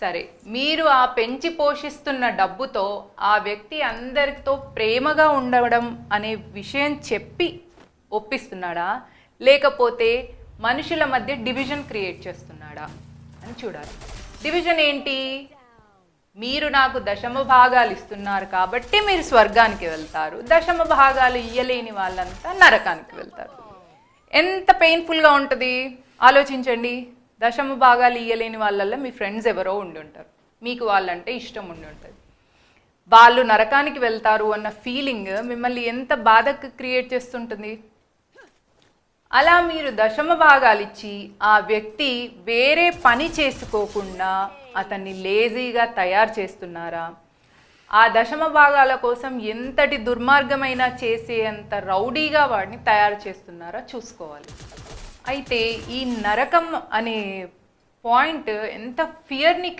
సరే మీరు ఆ పెంచి పోషిస్తున్న డబ్బుతో ఆ వ్యక్తి అందరితో ప్రేమగా ఉండడం అనే విషయం చెప్పి ఒప్పిస్తున్నాడా? లేకపోతే మనుషుల మధ్య డివిజన్ క్రియేట్ చేస్తున్నాడా? అని చూడాలి. డివిజన్ ఏంటి? మీరు నాకు దశమ భాగాలు ఇస్తున్నారు కాబట్టి మీరు స్వర్గానికి వెళ్తారు. దశమ భాగాలు ఇయ్యలేని వాళ్ళంతా నరకానికి వెళ్తారు. ఎంత పెయిన్ఫుల్గా ఉంటుంది? ఆలోచించండి. దశమ భాగాలు ఇయ్యలేని వాళ్ళల్లో మీ ఫ్రెండ్స్ ఎవరో ఉండి ఉంటారు మీకు వాళ్ళంటే ఇష్టం ఉండి ఉంటుంది వాళ్ళు నరకానికి వెళ్తారు అన్న ఫీలింగ్ మిమ్మల్ని ఎంత బాధకు క్రియేట్ చేస్తుంటుంది? అలా మీరు దశమ భాగాలు ఇచ్చి ఆ వ్యక్తి వేరే పని చేసుకోకుండా అతన్ని లేజీగా తయారు చేస్తున్నారా? ఆ దశమ భాగాల కోసం ఎంతటి దుర్మార్గమైనా చేసేంత రౌడీగా వాడిని తయారు చేస్తున్నారా? చూసుకోవాలి. అయితే ఈ నరకం అనే పాయింట్ ఎంత ఫియర్ని క్రియేట్